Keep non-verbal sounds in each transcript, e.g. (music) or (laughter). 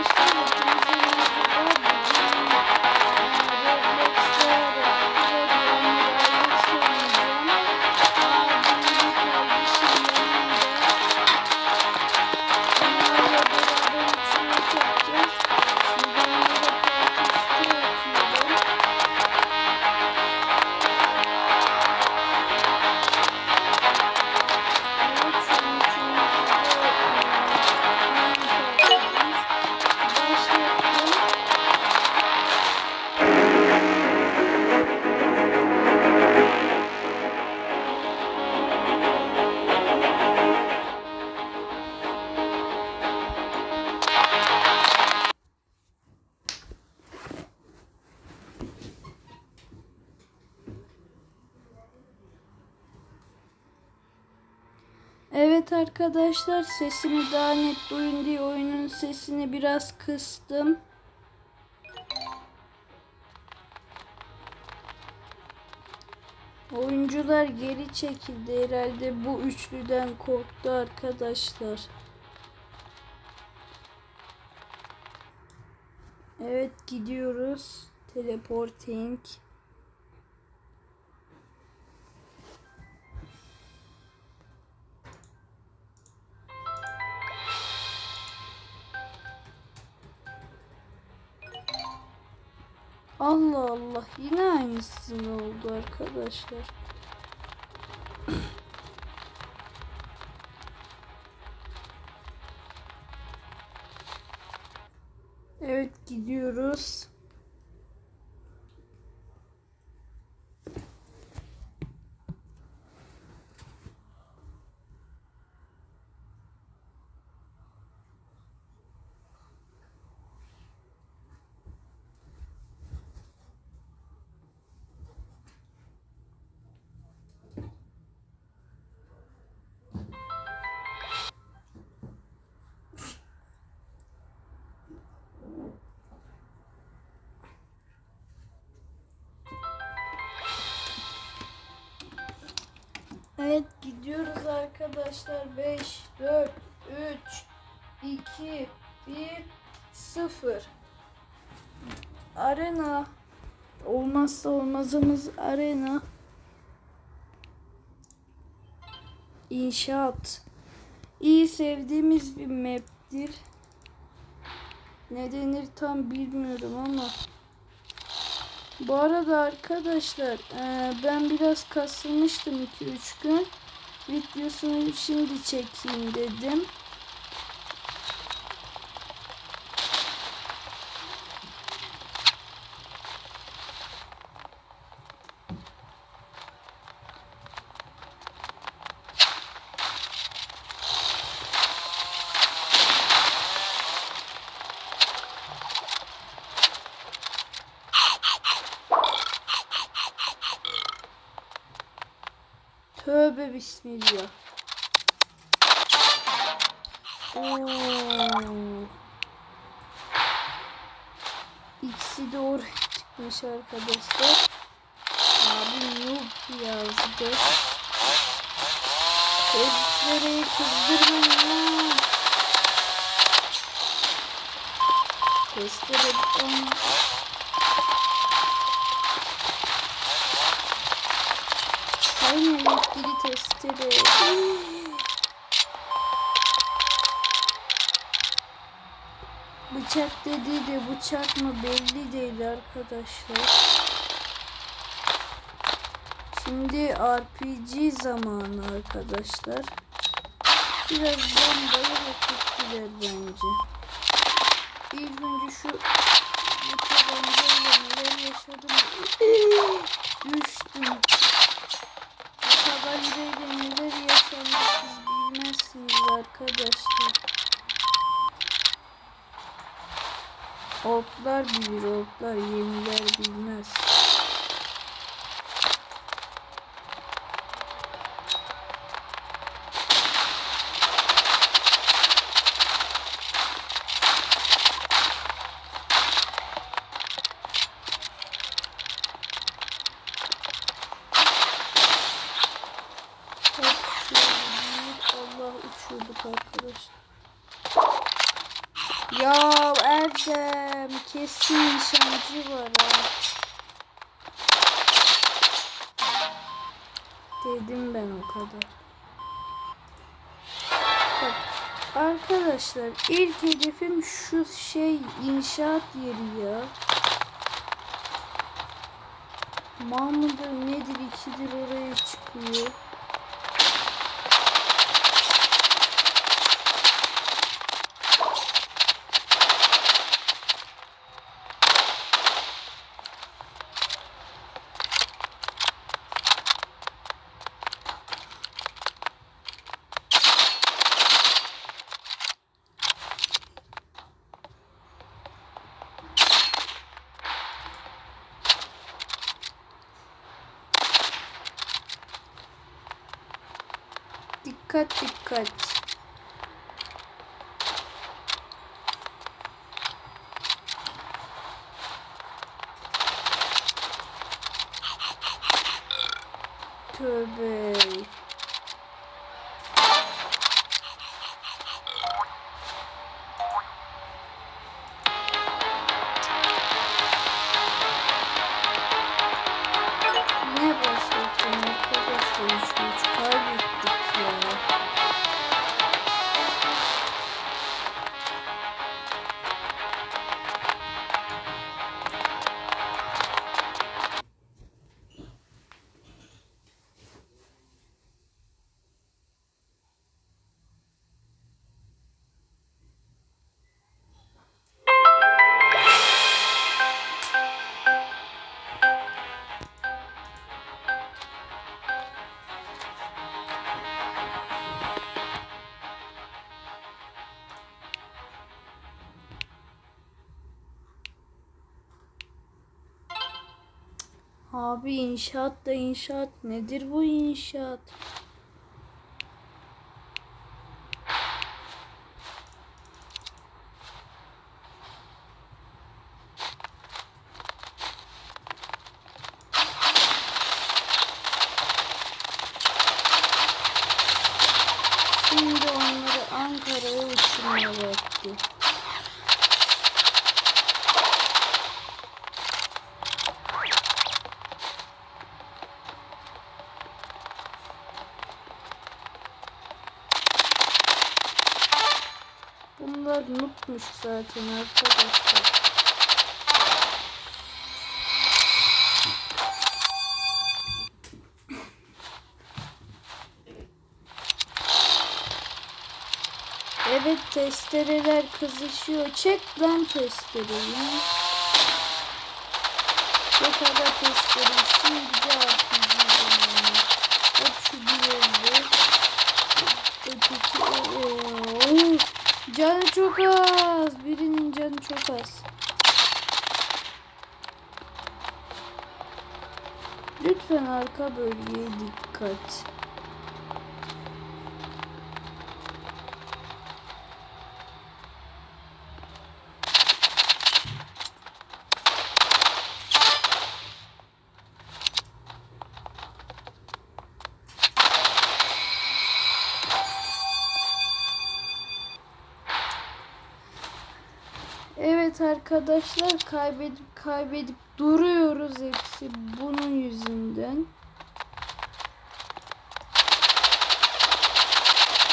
Evet arkadaşlar sesini daha net duyun diye oyunun sesini biraz kıstım. Oyuncular geri çekildi herhalde bu üçlüden korktu arkadaşlar. Evet gidiyoruz. Teleporting. Arkadaşlar. Evet gidiyoruz. Evet gidiyoruz arkadaşlar. 5, 4, 3, 2, 1, 0. Arena. Olmazsa olmazımız arena. İnşaat. İyi sevdiğimiz bir map'tir. Ne denir tam bilmiyorum ama. Bu arada arkadaşlar eee, ben biraz kasılmıştım 2-3 gün. Videosunu şimdi çekeyim dedim. Tövbe bismillah. Oo. İkisi oraya çıkmış arkadaşlar. Abi noob yazdı. Tezleri kızdırmayın lan. Aynen yetkili testere. Bıçak dediği de bıçak mı belli değil arkadaşlar. Şimdi RPG zamanı arkadaşlar. Biraz bombayı hak bence. İlk önce şu tabancayla neler yaşadım. (clears throat) Düştüm. Arkadaşlar. Orklar bilir, orklar yeniler bilmez. Hop, şöyle bir Allah uçuyorduk arkadaşlar. Ya Erdem kesin nişancı var ha. Dedim ben o kadar. Bak arkadaşlar ilk hedefim şu şey inşaat yeri ya. Mahmut'un nedir ikidir oraya çıkıyor. Dikkat dikkat. Tövbe. Abi inşaat da inşaat nedir bu inşaat? Bunlar noobmuş zaten arkadaşlar. Evet testereler kızışıyor. Çek lan testereyi. Ne kadar testereyi şimdi RPG zamanı. Hop şu bir oldu. Öteki Oo, Canı çok az. Birinin canı çok az. Lütfen arka bölgeye dikkat. Evet arkadaşlar kaybedip kaybedip duruyoruz hepsi bunun yüzünden.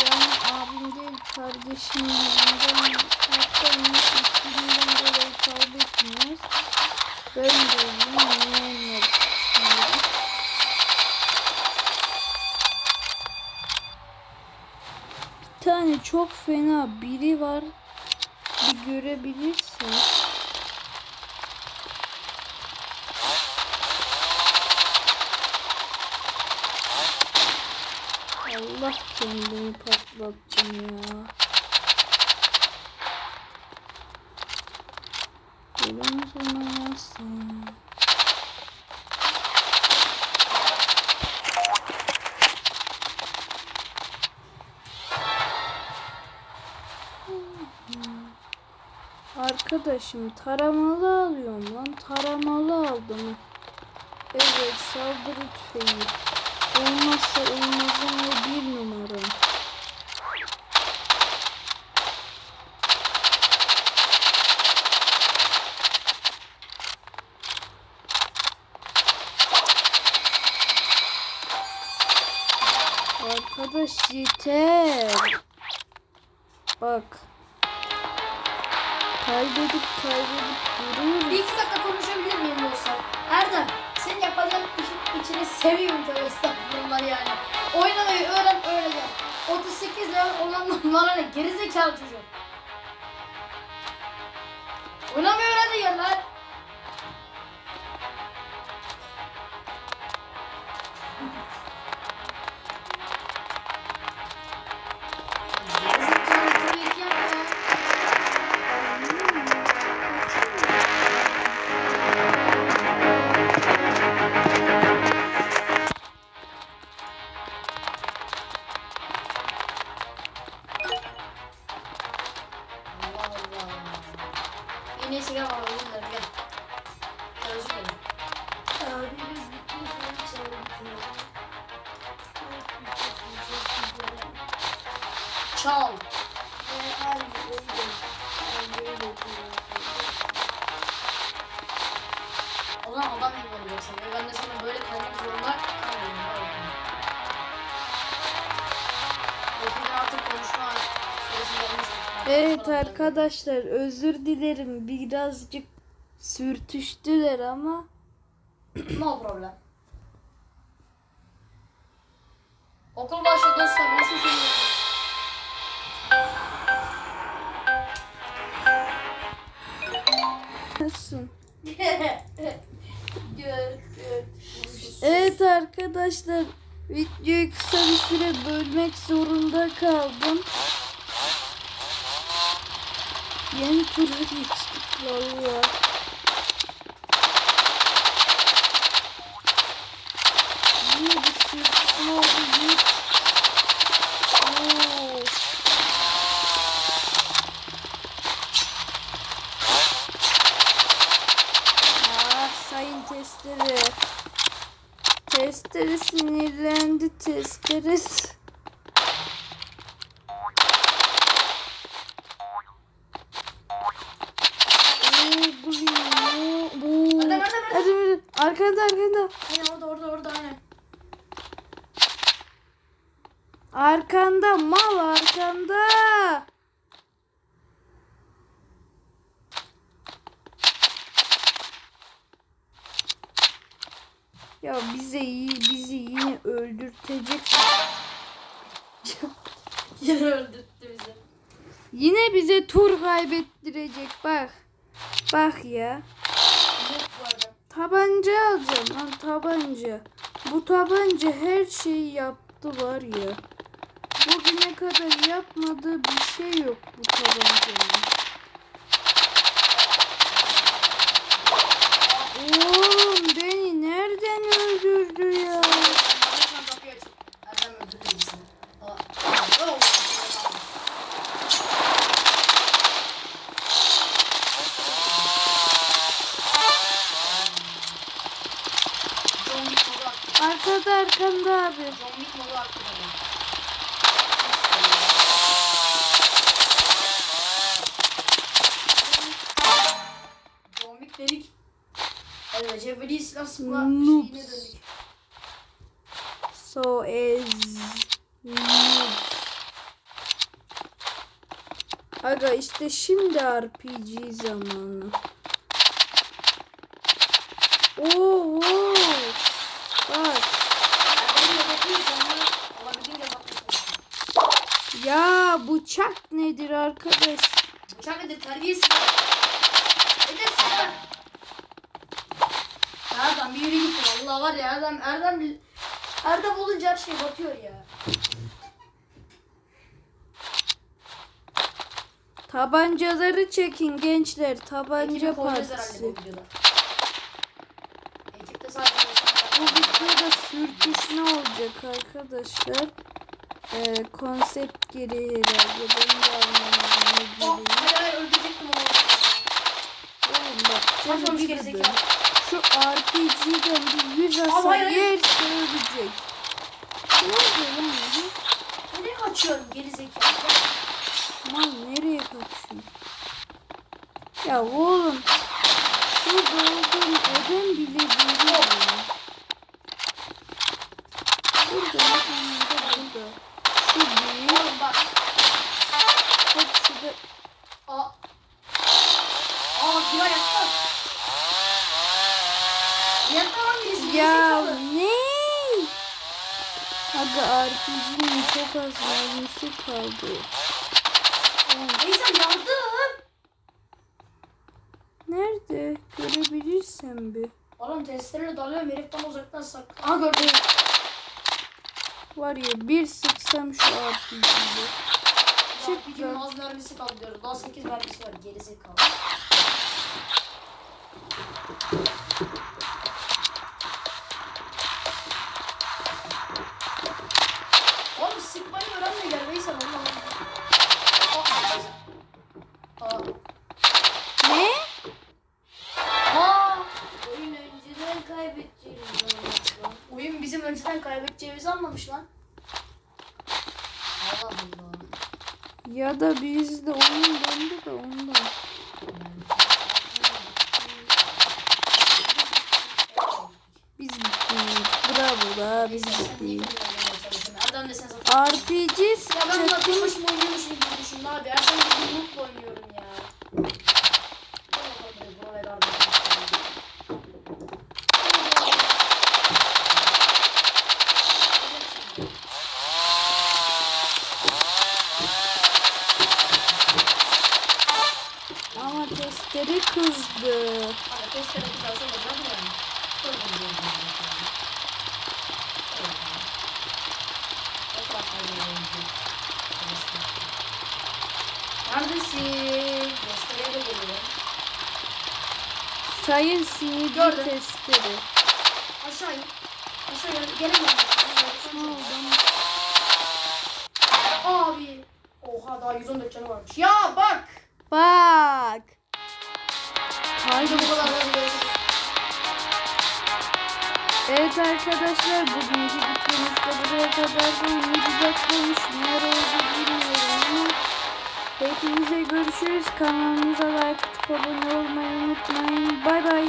Yani abim değil kardeşim yüzünden hatta onun dolayı kaybetmiyoruz. Ben de. Bir tane çok fena biri var bir görebilirsin. Allah kendimi patlattım ya. Ölüm zamanasın. Arkadaşım taramalı alıyorum lan. Taramalı aldım. Evet saldırı tüfeği. Olmazsa olmazım ve bir numaram. Arkadaş yeter. Bak. Kaybedip kaybedip Bir duruyoruz. iki dakika konuşabilir miyim dostlar? Erdem, sen yapacağın işin içine seveyim tabii estağfurullah yani. Oynamayı öğren öyle gel. 38 level olan bana ne gerizekalı çocuk. Oynamayı öğren de lan. İyisi gel bana özür dilerim gel. Gel özür dilerim. Çal. Evet arkadaşlar özür dilerim. Birazcık sürtüştüler ama No problem. Okul başladı dostlar. Nasılsınız? nasılsın? (laughs) Gör, gör. Evet arkadaşlar videoyu kısa bir süre bölmek zorunda kaldım. Yeni tura geçtik valla. Yine bir sürtüşme oldu. Oo. Ah sayın testere. Testere sinirlendi testere. Arkanda mal arkanda. Ya bize iyi bizi yine öldürtecek. (laughs) Yine öldürttü bizi. Yine bize tur kaybettirecek bak. Bak ya. Tabanca alacağım lan tabanca. Bu tabanca her şeyi yaptı var ya. Kadar yapmadığı bir şey yok bu tabancanın. Oğlum beni nereden öldürdü ya? Lütfen kapıyı aç. Erdem öldürdü bizi. Cebeli Noobs. şeyine döndük. So is Aga işte şimdi RPG zamanı. Oo, oo. Bak ya bıçak nedir arkadaş? Bıçak nedir terbiyesiz. Edepsiz lan. Erdem bir yürü Allah var ya Erdem Erdem Erdem olunca her şey batıyor ya. Tabancaları çekin gençler. Tabanca Ekibi koyacağız herhalde partisi. bu videoda. Ekipte sadece Bu videoda sürtüşme olacak arkadaşlar. Ee, konsept gereği herhalde. Ben de anlamadım ne Oh, gereği. hayır hayır öldürecektim onu. Oğlum bak canı Kaçmamış adım şu RPG'de yüz hasar yerse ölecek. Ne oluyor lan bu? Nereye kaçıyorum geri zekalı? Lan nereye kaçıyorsun? Ya oğlum. Şu doğduğum evden bile görüyor. Burada bak burada burada. Şu büyük. Oğlum bak. Bak şurada. Aa. Aa bir ayak. Ya ne? Aga RPG'nin çok az mermisi kaldı. Veysel yardım. Nerede? Görebilirsem bir. Oğlum testereyle dalıyorum herif tam uzaktan sak. Aha gördüm. Var ya bir sıksam şu RPG'yi. Çık bir lan. az mermisi kaldı diyorum. Daha 8 mermisi var gerizekalı. Sıkmayı öğrenme gel Veysel Allah Allah. Aa. Ne? Aa. Oyun önceden kaybedeceğimiz zaman. Oyun bizim önceden kaybedeceğimizi anlamış lan. Allah Allah. Ya da bizde oyun döndü de ondan. Biz gittik. Bravo da biz Veysel sen niye gittik. kendini oynamaya çalışıyorsun? Erdem de sen zaten. RPG Ya ben tek çakıl. başıma oynuyormuşum gibi düşündüm abi. Zaman bir mutlu oynuyorum ya. Buralar yardım Ama testere kızdı. Abi testere kızarsa olacak mı yani? Koy bunu böyle böyle böyle. Evet abi. Etrafına böyle böyle. Neredesin? Testereye de geliyorum. Sayın sinirli Gördüm. testere. Aşağı in. Aşağı in. Ne oldu? Abi. Oha daha 114 canı varmış. Ya bak. Bak. Haydi bu kadar da Evet arkadaşlar bugünkü videomuz da buraya kadar da. Neler oldu bilmiyorum ama hepinize görüşürüz. Kanalımıza like abone olmayı unutmayın. Bay bay.